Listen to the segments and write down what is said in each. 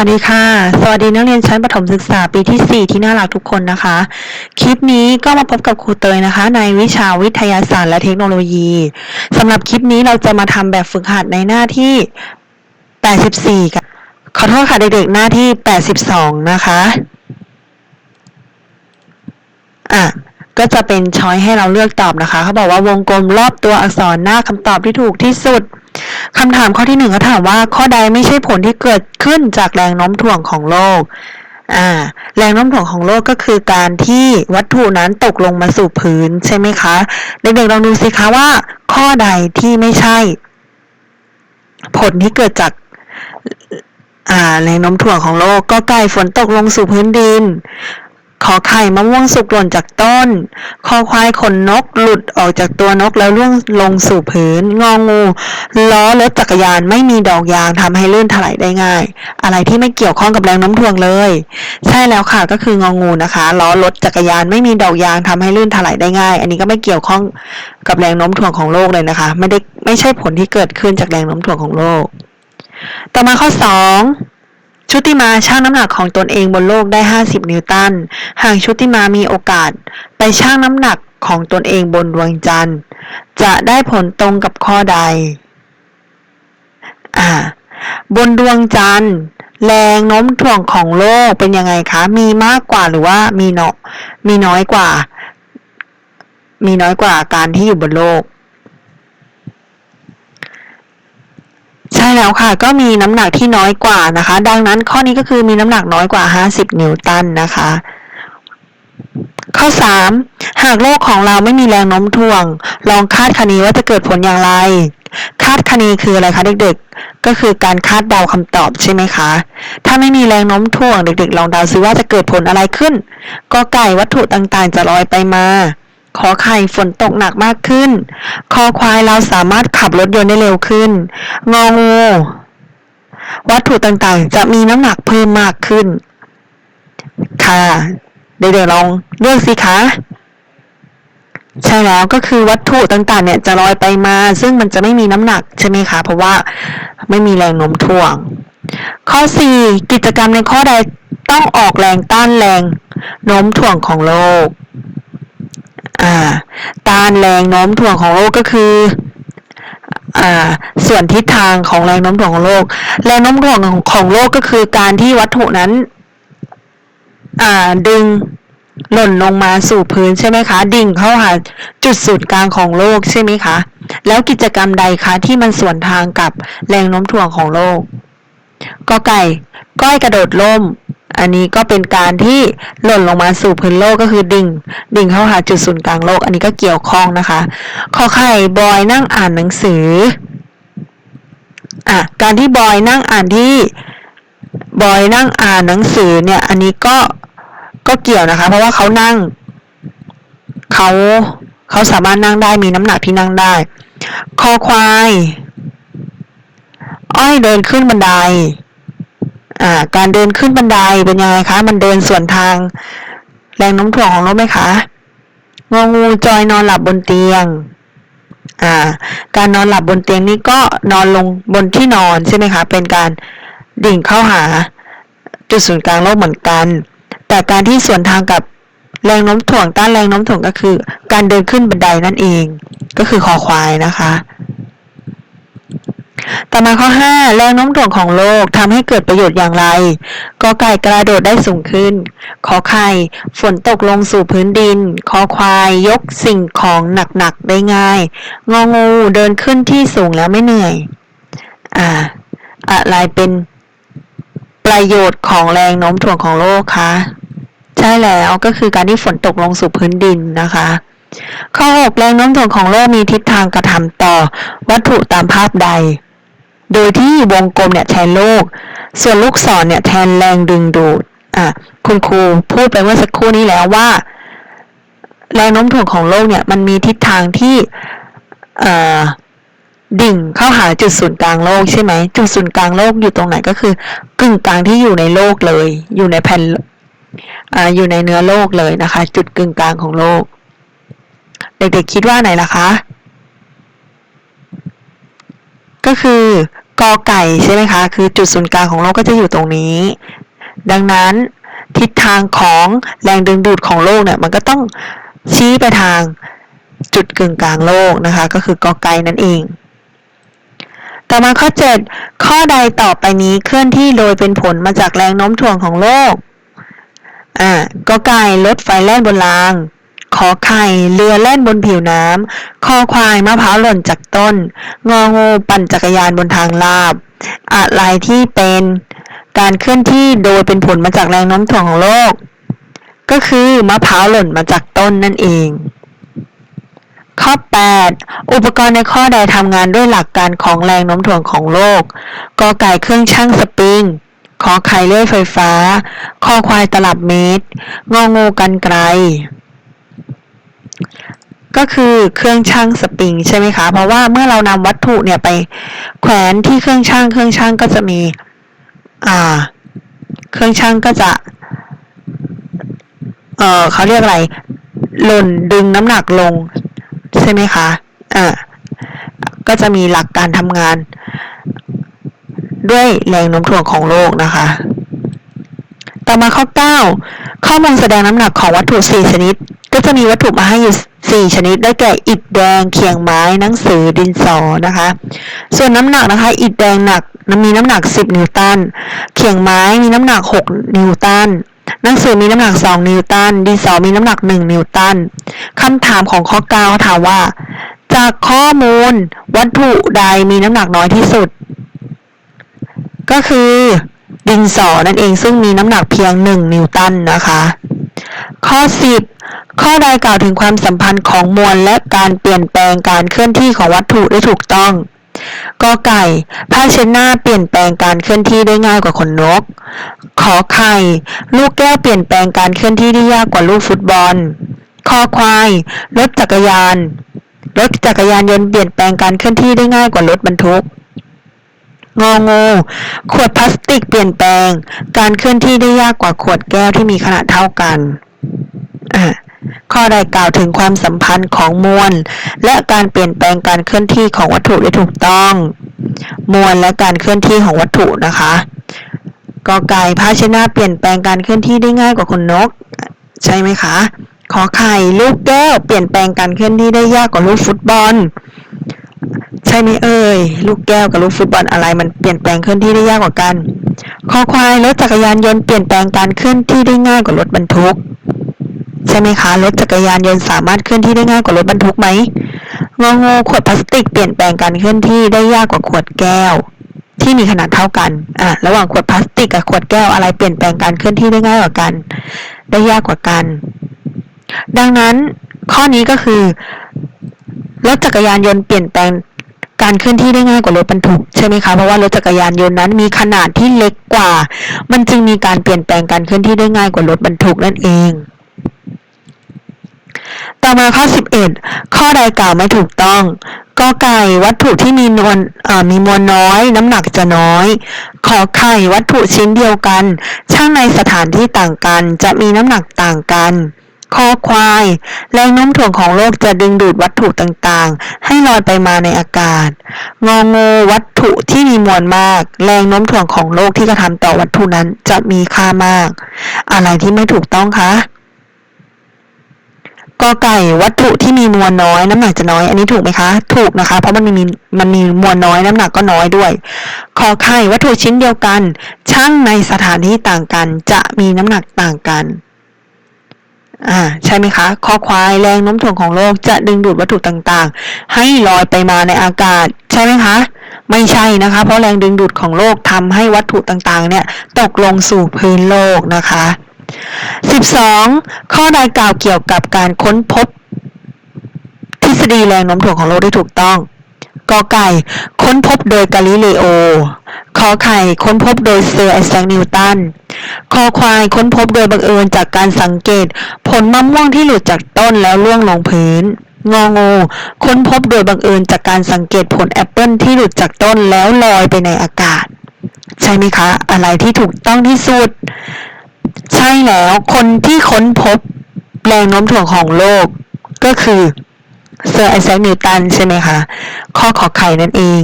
วัสดีค่ะ สวัสดีนักเรียนชั้นประถมศึกษาปีที่ 4 ที่น่ารักทุกคนนะคะ คลิปนี้ก็มาพบกับครูเตยนะคะ ในวิชาวิทยาศาสตร์และเทคโนโลยี สำหรับคลิปนี้เราจะมาทำแบบฝึกหัดในหน้าที่ 84กันขอโทษค่ะเด็กๆหน้าที่ 82 นะคะ อะ ก็จะเป็นช้อยให้เราเลือกตอบนะคะเขาบอกว่าวงกลมรอบตัวอักษรหน้าคำตอบที่ถูกที่สุดคำถามข้อที่หนึ่งเขาถามว่าข้อใดไม่ใช่ผลที่เกิดขึ้นจากแรงโน้มถ่วงของโลกอ่าแรงโน้มถ่วงของโลกก็คือการที่วัตถุนั้นตกลงมาสู่พื้นใช่ไหมคะเด็กๆลองดูสิคะว่า ข้อใดที่ไม่ใช่ ผลที่เกิดจากอ่าแรงโน้มถ่วงของโลกก็ไก่ฝนตกลงสู่พื้นดิน ขอไข่มะม่วงสุกหล่นจากต้น คอควายขนนกหลุดออกจากตัวนกแล้วล่วงลงสู่พื้น งองูล้อรถจักรยานไม่มีดอกยางทำให้ลื่นถลายได้ง่าย อะไรที่ไม่เกี่ยวข้องกับแรงโน้มถ่วงเลย ใช่แล้วค่ะก็คืององูนะคะล้อรถจักรยานไม่มีดอกยางทำให้ลื่นถลายได้ง่าย อันนี้ก็ไม่เกี่ยวข้องกับแรงโน้มถ่วงของโลกเลยนะคะ ไม่ได้ไม่ใช่ผลที่เกิดขึ้นจากแรงโน้มถ่วงของโลก ต่อมาข้อสอง ชุติมาชั่งน้ำหนักของตนเองบนโลกได้ 50 นิวตัน หากชุติมามีโอกาส ไปชั่งน้ำหนักของตนเองบนดวงจันทร์ จะได้ผลตรงกับข้อใด อ่า บนดวงจันทร์ แรงโน้มถ่วงของโลกเป็นยังไงคะ มีมากกว่าหรือว่ามีเนาะมีน้อยกว่า มีน้อยกว่าการที่อยู่บนโลก ใช่แล้วค่ะ ก็มีน้ำหนักที่น้อยกว่านะคะ ดังนั้นข้อนี้ก็คือมีน้ำหนักน้อยกว่า 50 นิวตันนะคะ ข้อ 3 หากโลกของเราไม่มีแรงโน้มถ่วง ลองคาดคะเนว่าจะเกิดผลอย่างไร คาดคะเนคืออะไรคะเด็กๆ ก็คือการคาดเดาคำตอบใช่ไหมคะ ถ้าไม่มีแรงโน้มถ่วงเด็กๆ ลองเดาซิว่าจะเกิดผลอะไรขึ้น ก็ไก่วัตถุต่างๆ จะลอยไปมา ขอไข่ฝนตกหนักมากขึ้น คอควายเราสามารถขับรถยนต์ได้เร็วขึ้น งองูวัตถุต่างๆ จะมีน้ำหนักเพิ่มมากขึ้น ค่ะ เดี๋ยวลองเลือกสิคะ ใช่แล้วก็คือวัตถุต่างๆ เนี่ยจะลอยไปมา ซึ่งมันจะไม่มีน้ำหนักใช่ไหมคะ เพราะว่าไม่มีแรงโน้มถ่วง ข้อ 4 กิจกรรมในข้อใดต้องออกแรงต้านแรงโน้มถ่วงของโลก ต้านแรงโน้มถ่วงของโลกก็คืออ่าส่วนทิศทางของแรงโน้มถ่วงของโลก แรงโน้มถ่วงของโลกก็คือการที่วัตถุนั้นอ่าดึงหล่นลงมาสู่พื้นใช่ไหมคะ ดิ่งเข้าหาจุดศูนย์กลางของโลกใช่ไหมคะ แล้วกิจกรรมใดคะที่มันสวนทางกับแรงโน้มถ่วงของโลก ก็ไก่ ก้อยกระโดดล่ม อันนี้ก็เป็นการที่หล่นลงมาสู่พื้นโลกก็คือดิ่ง ดิ่งเข้าหาจุดศูนย์กลางโลก อันนี้ก็เกี่ยวข้องนะคะ ขอไข่บอยนั่งอ่านหนังสือ อะ การที่บอยนั่งอ่านที่บอยนั่งอ่านหนังสือเนี่ย อันนี้ก็ก็เกี่ยวนะคะ เพราะว่าเขานั่งเขาเขาสามารถนั่งได้มีน้ำหนักที่นั่งได้ คอควาย อ้อยเดินขึ้นบันได อ่า การเดินขึ้นบันไดเป็นยังไงคะ มันเดินส่วนทาง แรงโน้มถ่วงของรถไหมคะงองูจอยนอนหลับบนเตียง อ่า การนอนหลับบนเตียงนี้ก็นอนลงบนที่นอนใช่ไหมคะ เป็นการดิ่งเข้าหา จุดศูนย์กลางโลกเหมือนกัน แต่การที่ส่วนทางกับแรงโน้มถ่วงต้านแรงโน้มถ่วงก็คือ การเดินขึ้นบันไดนั่นเอง ก็คือคอควายนะคะ ต่อมาข้อ 5 แรงโน้มถ่วงของโลกทำให้เกิดประโยชน์อย่างไรกอไก่กระโดดได้สูงขึ้น ขอไข่ฝนตกลงสู่พื้นดิน คอควายยกสิ่งของหนักๆได้ง่าย งองูเดินขึ้นที่สูงแล้วไม่เหนื่อย อ่า อะไรเป็นประโยชน์ของแรงโน้มถ่วงของโลกคะ ใช่แล้วก็คือการที่ฝนตกลงสู่พื้นดินนะคะ ข้อ 6 แรงโน้มถ่วงของโลกมีทิศทางกระทำต่อ วัตถุตามภาพใด โดยที่วงกลมเนี่ยแทนโลก ส่วนลูกศรเนี่ยแทนแรงดึงดูด อะ คุณครูพูดไปเมื่อสักครู่นี้แล้วว่า แรงโน้มถ่วงของโลกเนี่ยมันมีทิศทางที่ดิ่งเข้าหาจุดศูนย์กลางโลกใช่ไหม จุดศูนย์กลางโลกอยู่ตรงไหนก็คือกึ่งกลางที่อยู่ในโลกเลย อยู่ในแผ่นออยู่ในเนื้อโลกเลยนะคะ จุดกึ่งกลางของโลก เด็กๆคิดว่าไหนล่ะคะ ก็คือกอไก่ใช่ไหมคะ คือจุดศูนย์กลางของโลกก็จะอยู่ตรงนี้ ดังนั้นทิศทางของแรงดึงดูดของโลกเนี่ยมันก็ต้องชี้ไปทางจุดกึ่งกลางโลกนะคะ ก็คือกอไก่นั่นเอง ต่อมาข้อ 7 ข้อใดต่อไปนี้เคลื่อนที่โดยเป็นผลมาจากแรงโน้มถ่วงของโลกอ่ากอไก่รถไฟแล่นบนราง ขอไข่เรือแล่นบนผิวน้ำคอควายมะพร้าวหล่นจากต้น งองูปั่นจักรยานบนทางลาบ อะไรที่เป็นการเคลื่อนที่โดยเป็นผลมาจากแรงโน้มถ่วงของโลก ก็คือมะพร้าวหล่นมาจากต้นนั่นเอง ข้อ 8 อุปกรณ์ในข้อใดทำงานด้วยหลักการของแรงโน้มถ่วงของโลกกอไก่เครื่องช่างสปริงขอไข่เลื่อยไฟฟ้า คอควายตลับเมตรงองูกันไกล ก็คือเครื่องช่างสปริงใช่ไหมคะ เพราะว่าเมื่อเรานำวัตถุเนี่ยไปแขวนที่เครื่องช่างเครื่องช่างก็จะมี อ่า เครื่องช่างก็จะ เออเขาเรียกอะไร หล่นดึงน้ำหนักลง ใช่ไหมคะอ่าก็จะมีหลักการทำงาน ด้วยแรงโน้มถ่วงของโลกนะคะ ต่อมาข้อ 9 ข้อมูลแสดงน้ำหนักของวัตถุ 4 ชนิด ก็จะมีวัตถุมาให้อยู่4ชนิดได้แก่อิฐแดงเขียงไม้หนังสือดินสอนะคะ ส่วนน้ำหนักนะคะอิฐแดงหนักมีน้ำหนัก 10 นิวตันเขียงไม้มีน้ำหนัก 6 นิวตันหนังสือมีน้ำหนัก 2 นิวตันดินสอมีน้ำหนัก 1 นิวตันคำถามของข้อ9ถามว่า จากข้อมูลวัตถุใดมีน้ำหนักน้อยที่สุด ก็คือดินสอนั่นเองซึ่งมีน้ำหนักเพียง 1 นิวตันนะคะ ข้อ 10 ข้อใดกล่าวถึงความสัมพันธ์ของมวลและการเปลี่ยนแปลงการเคลื่อนที่ของวัตถุได้ถูกต้องกอไก่ผ้าเช็ดหน้าเปลี่ยนแปลงการเคลื่อนที่ได้ง่ายกว่าขนนก ขอไข่ ลูกแก้วเปลี่ยนแปลงการเคลื่อนที่ได้ยากกว่าลูกฟุตบอล คอควาย รถจักรยาน รถจักรยานยนต์เปลี่ยนแปลงการเคลื่อนที่ได้ง่ายกว่ารถบรรทุก งองู ขวดพลาสติกเปลี่ยนแปลง การเคลื่อนที่ได้ยากกว่าขวดแก้วที่มีขนาดเท่ากัน ข้อใดกล่าวถึงความสัมพันธ์ของมวล และการเปลี่ยนแปลงการเคลื่อนที่ของวัตถุได้ถูกต้อง มวลและการเคลื่อนที่ของวัตถุนะคะกอไก่ภาชนะเปลี่ยนแปลงการเคลื่อนที่ได้ง่ายกว่าคนนก ใช่ไหมคะขอไข่ลูกแก้วเปลี่ยนแปลงการเคลื่อนที่ได้ยากกว่าลูกฟุตบอล ใช่ไหมเอ่ยลูกแก้วกับลูกฟุตบอลอะไรมันเปลี่ยนแปลงเคลื่อนที่ได้ยากกว่ากัน คอควายรถจักรยานยนต์เปลี่ยนแปลงการเคลื่อนที่ได้ง่ายกว่ารถบรรทุก ใช่ไหมคะ รถจักรยานยนต์สามารถเคลื่อนที่ได้ง่ายกว่ารถบรรทุกไหมงองูขวดพลาสติกเปลี่ยนแปลงการเคลื่อนที่ได้ยากกว่าขวดแก้ว ที่มีขนาดเท่ากันอะระหว่างขวดพลาสติกกับขวดแก้วอะไรเปลี่ยนแปลงการเคลื่อนที่ได้ง่ายกว่ากัน ได้ยากกว่ากัน ดังนั้นข้อนี้ก็คือ รถจักรยานยนต์เปลี่ยนแปลงการเคลื่อนที่ได้ง่ายกว่ารถบรรทุกใช่ไหมคะเพราะว่ารถจักรยานยนต์นั้นมีขนาดที่เล็กกว่า มันจึงมีการเปลี่ยนแปลงการเคลื่อนที่ได้ง่ายกว่ารถบรรทุกนั่นเอง ต่อมาข้อ 11 ข้อใดกล่าวไม่ถูกต้องกอไก่วัตถุที่มีมวลมีมวลน้อย น้ำหนักจะน้อย ขอไข่วัตถุชิ้นเดียวกัน ช่างในสถานที่ต่างกัน จะมีน้ำหนักต่างกันคอควาย แรงโน้มถ่วงของโลกจะดึงดูดวัตถุต่างๆ ให้ลอยไปมาในอากาศ งองูวัตถุที่มีมวลมาก แรงโน้มถ่วงของโลกที่กระทำต่อวัตถุนั้นจะมีค่ามาก อะไรที่ไม่ถูกต้องคะ กอไก่วัตถุที่มีมวลน้อย น้ำหนักจะน้อย อันนี้ถูกไหมคะ ถูกนะคะ เพราะมันมีมันมีมวลน้อยน้ำหนักก็น้อยด้วยขอไข่วัตถุชิ้นเดียวกันช่างในสถานที่ต่างกัน จะมีน้ำหนักต่างกันอ่าใช่ไหมคะคอควายแรงโน้มถ่วงของโลกจะดึงดูดวัตถุต่างๆ ให้ลอยไปมาในอากาศ ใช่ไหมคะ ไม่ใช่นะคะ เพราะแรงดึงดูดของโลกทำให้วัตถุต่างๆ เนี่ย ตกลงสู่พื้นโลกนะคะ 12. ข้อใดกล่าวเกี่ยวกับการค้นพบ ทฤษฎีแรงโน้มถ่วงของโลกได้ถูกต้องกอไก่ ค้นพบโดยกาลิเลโอขอไข่ ค้นพบโดยเซอร์ไอแซคนิวตันคอควาย ค้นพบโดยบังเอิญจากการสังเกต ผลมะม่วงที่หลุดจากต้นแล้วล่วงลงพื้น งองูค้นพบโดยบังเอิญจากการสังเกตผลแอปเปิลที่หลุดจากต้นแล้วลอยไปในอากาศ ใช่ไหมคะ อะไรที่ถูกต้องที่สุด ใช่แล้วคนที่ค้นพบแรงโน้มถ่วงของโลกก็คือเซอร์ไอแซคนิวตันใช่ไหมคะ ข้อขอไข่นั่นเอง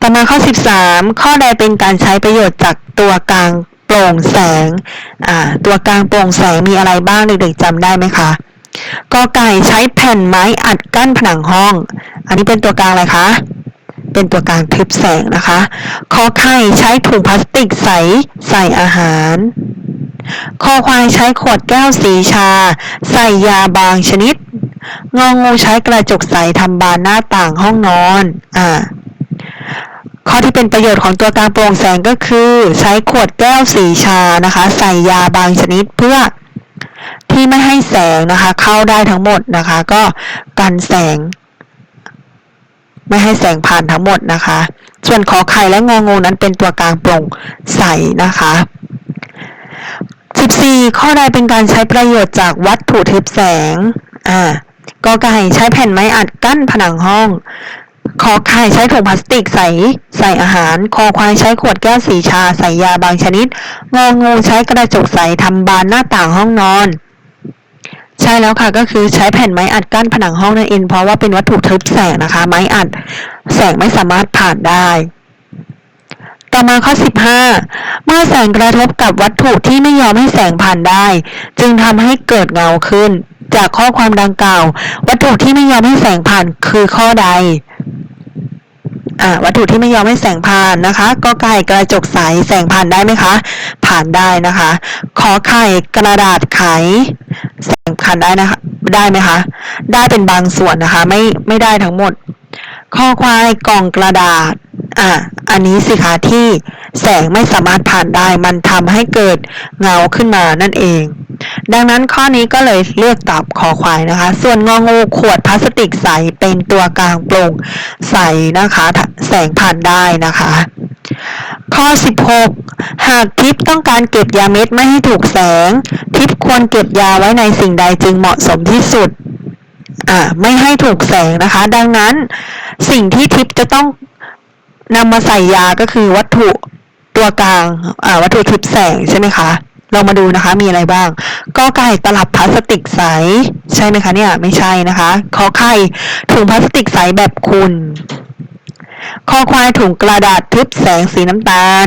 ต่อมาข้อ 13 ข้อใดเป็นการใช้ประโยชน์จากตัวกลางโปร่งแสง อ่า ตัวกลางโปร่งแสงมีอะไรบ้างเด็กๆจำได้ไหมคะกอไก่ใช้แผ่นไม้อัดกั้นผนังห้อง อันนี้เป็นตัวกลางอะไรคะ เป็นตัวกลางทึบแสงนะคะคอไข่ใช้ถุงพลาสติกใสใส่อาหารคอควายใช้ขวดแก้วสีชา ใส่ยาบางชนิด งองูใช้กระจกใสทำบานหน้าต่างห้องนอน อ่า ข้อที่เป็นประโยชน์ของตัวกลางโปร่งแสงก็คือ ใช้ขวดแก้วสีชานะคะ ใส่ยาบางชนิดเพื่อที่ไม่ให้แสงนะคะ เข้าได้ทั้งหมดนะคะ ก็กันแสง ไม่ให้แสงผ่านทั้งหมดนะคะ ส่วนขอไข่และงองูนั้นเป็นตัวกลางโปร่งใสนะคะ 14 ข้อใดเป็นการใช้ประโยชน์จากวัตถุทึบแสงอ่ากอไก่ใช้แผ่นไม้อัดกั้นผนังห้องขอไข่ใช้ถุงพลาสติกใส่ใส่อาหาร คอควายใช้ขวดแก้วสีชา ใส่ยาบางชนิด งองูใช้กระจกใสทำบานหน้าต่างห้องนอน ใช่แล้วค่ะก็คือใช้แผ่นไม้อัดกั้นผนังห้องนั่นเองเพราะว่าเป็นวัตถุทึบแสงนะคะ ไม้อัดแสงไม่สามารถผ่านได้ ต่อมาข้อ 15 เมื่อแสงกระทบกับวัตถุที่ไม่ยอมให้แสงผ่านได้ จึงทำให้เกิดเงาขึ้น จากข้อความดังกล่าว วัตถุที่ไม่ยอมให้แสงผ่านคือข้อใดอ่าวัตถุที่ไม่ยอมให้แสงผ่านนะคะ ก็ไก่กระจกใสแสงผ่านได้ไหมคะ ผ่านได้นะคะ ขอไข่กระดาษไข สงผ่านได้นะคะ ได้ไหมคะ ได้เป็นบางส่วนนะคะ ไม่ไม่ได้ทั้งหมด ข้อควายกล่องกระดาษ อะ อันนี้สิคะที่แสงไม่สามารถผ่านได้ มันทำให้เกิดเงาขึ้นมานั่นเอง ดังนั้นข้อนี้ก็เลยเลือกตอบคอควายนะคะ ส่วนงองูขวดพลาสติกใสเป็นตัวกลางโปร่งใสนะคะ แสงผ่านได้นะคะ ข้อ 16 หากทิพต้องการเก็บยาเม็ดไม่ให้ถูกแสง ทิพควรเก็บยาไว้ในสิ่งใดจึงเหมาะสมที่สุดอ่าไม่ให้ถูกแสงนะคะ ดังนั้นสิ่งที่ทิพจะต้องนำมาใส่ยาก็คือวัตถุตัวกลางอ่าวัตถุทิพแสงใช่ไหมคะเรามาดูนะคะมีอะไรบ้างก็ไก่ตลับพลาสติกใส ใช่ไหมคะเนี่ยไม่ใช่นะคะขอไข่ถุงพลาสติกใสแบบคุณ คอควายถุงกระดาษทึบแสงสีน้ำตาล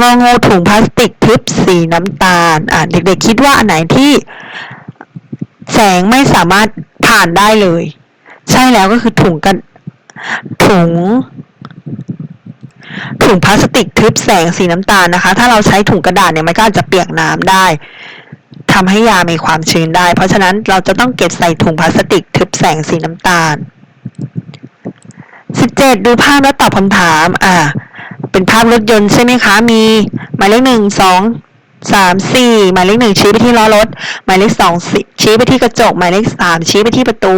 งองูถุงพลาสติกทึบสีน้ำตาล อ่าเด็กๆคิดว่าอันไหนที่แสงไม่สามารถผ่านได้เลย ใช่แล้วก็คือถุงกันถุง ถุงพลาสติกทึบแสงสีน้ำตาลนะคะ ถ้าเราใช้ถุงกระดาษเนี่ยมันก็อาจจะเปียกน้ำได้ทำให้ยามีความชื้นได้ เพราะฉะนั้นเราจะต้องเก็บใส่ถุงพลาสติกทึบแสงสีน้ำตาล 17 ดูภาพแล้วตอบคำถาม อ่า เป็นภาพรถยนต์ใช่ไหมคะ มีหมายเลขหนึ่งสองสามสี่หมายเลขหนึ่งชี้ไปที่ล้อรถ หมายเลขสองชี้ไปที่กระจก หมายเลขสามชี้ไปที่ประตู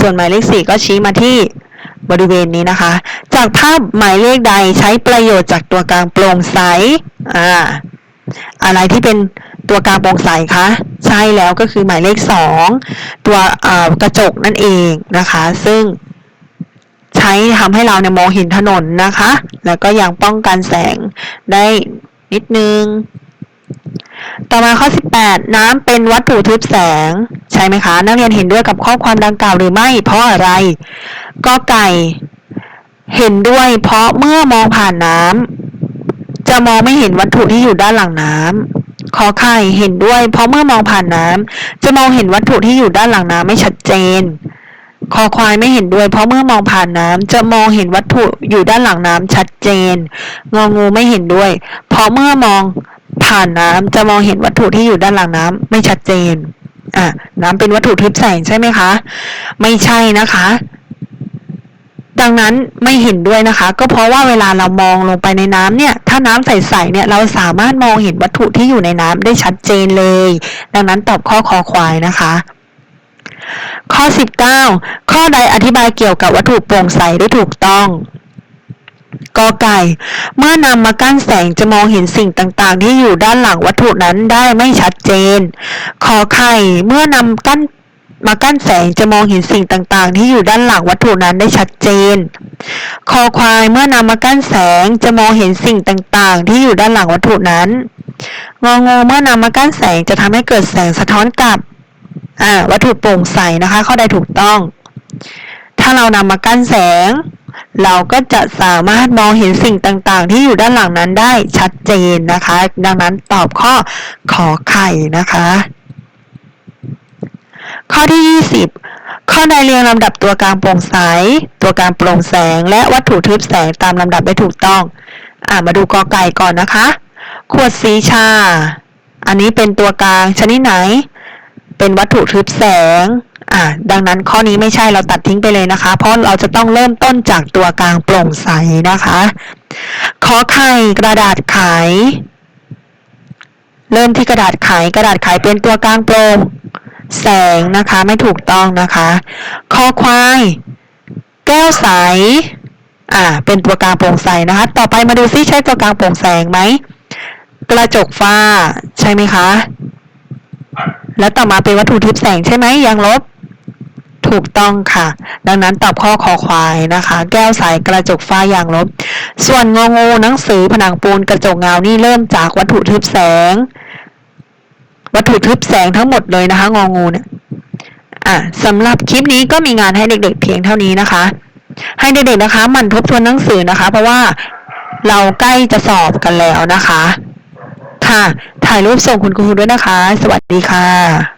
ส่วนหมายเลขสี่ก็ชี้มาที่บริเวณนี้นะคะ จากภาพหมายเลขใดใช้ประโยชน์จากตัวกลางโปร่งใส อ่า อะไรที่เป็นตัวกลางโปร่งใสคะ ใช่แล้วก็คือหมายเลขสองตัวกระจกนั่นเองนะคะ ซึ่ง ช้ทำให้เราเนี่ยมองเห็นถนนนะคะ แล้วก็ยังป้องกันแสงได้นิดนึง ต่อมาข้อ 18 น้ำเป็นวัตถุทึบแสง ใช่ไหมคะ นักเรียนเห็นด้วยกับข้อความดังกล่าวหรือไม่ เพราะอะไร ก็ไก่ เห็นด้วยเพราะเมื่อมองผ่านน้ำจะมองไม่เห็นวัตถุที่อยู่ด้านหลังน้ำขอไข่เห็นด้วย เพราะเมื่อมองผ่านน้ำจะมองเห็นวัตถุที่อยู่ด้านหลังน้ำไม่ชัดเจน คอควายไม่เห็นด้วยเพราะเมื่อมองผ่านน้ำจะมองเห็นวัตถุอยู่ด้านหลังน้ำชัดเจน งองูไม่เห็นด้วย เพราะเมื่อมองผ่านน้ำจะมองเห็นวัตถุที่อยู่ด้านหลังน้ำไม่ชัดเจนอะน้ำเป็นวัตถุทึบแสงใช่ไหมคะ ไม่ใช่นะคะ ดังนั้นไม่เห็นด้วยนะคะ ก็เพราะว่าเวลาเรามองลงไปในน้ำเนี่ย ถ้าน้ำใสๆเนี่ย เราสามารถมองเห็นวัตถุที่อยู่ในน้ำได้ชัดเจนเลย ดังนั้นตอบข้อคอควายนะคะ ข้อ 19 ข้อใดอธิบายเกี่ยวกับวัตถุโปร่งใสได้ถูกต้องกอไก่ เมื่อนำมากั้นแสงจะมองเห็นสิ่งต่างๆ ที่อยู่ด้านหลังวัตถุนั้นได้ไม่ชัดเจน ขอไข่ เมื่อนำกั้นมากั้นแสงจะมองเห็นสิ่งต่างๆ ที่อยู่ด้านหลังวัตถุนั้นได้ชัดเจน คอควายเมื่อนำมากั้นแสงจะมองเห็นสิ่งต่างๆ ที่อยู่ด้านหลังวัตถุนั้น งองูเมื่อนำมากั้นแสงจะทำให้เกิดแสงสะท้อนกลับ อ่าวัตถุโปร่งใสนะคะ ข้อใดถูกต้อง ถ้าเรานำมากั้นแสง เราก็จะสามารถมองเห็นสิ่งต่างๆ ที่อยู่ด้านหลังนั้นได้ชัดเจนนะคะ ดังนั้นตอบข้อขอไข่นะคะ ข้อที่ 20 ข้อใดเรียงลำดับตัวกลางโปร่งใส ตัวกลางโปร่งแสง และวัตถุทึบแสงตามลำดับได้ถูกต้อง อ่ามาดูกอไก่ก่อนนะคะ ขวดสีชา อันนี้เป็นตัวกลางชนิดไหน เป็นวัตถุทึบแสงอ่าดังนั้นข้อนี้ไม่ใช่เราตัดทิ้งไปเลยนะคะ เพราะเราจะต้องเริ่มต้นจากตัวกลางโปร่งใสนะคะขอไข่กระดาษไขเริ่มที่กระดาษไขกระดาษไขเป็นตัวกลางโปร่งแสงนะคะไม่ถูกต้องนะคะคอควาย แก้วใสอ่าเป็นตัวกลางโปร่งใสนะคะ ต่อไปมาดูซิใช่ตัวกลางโปร่งแสงไหมกระจกฟ้าใช่ไหมคะ แล้วต่อมาเป็นวัตถุทึบแสงใช่ไหมยางลบ ถูกต้องค่ะ ดังนั้นตอบข้อคอควายนะคะ แก้วใสกระจกฟ้ายางลบ ส่วนงองูหนังสือผนังปูนกระจกเงานี่เริ่มจากวัตถุทึบแสง วัตถุทึบแสงทั้งหมดเลยนะคะงองูเนี่ยอะสำหรับคลิปนี้ก็มีงานให้เด็กๆเพียงเท่านี้นะคะ ให้เด็กๆนะคะหมั่นทบทวนหนังสือนะคะ เพราะว่าเราใกล้จะสอบกันแล้วนะคะ ค่ะ ถ่ายรูปส่งคุณครูด้วยนะคะ สวัสดีค่ะ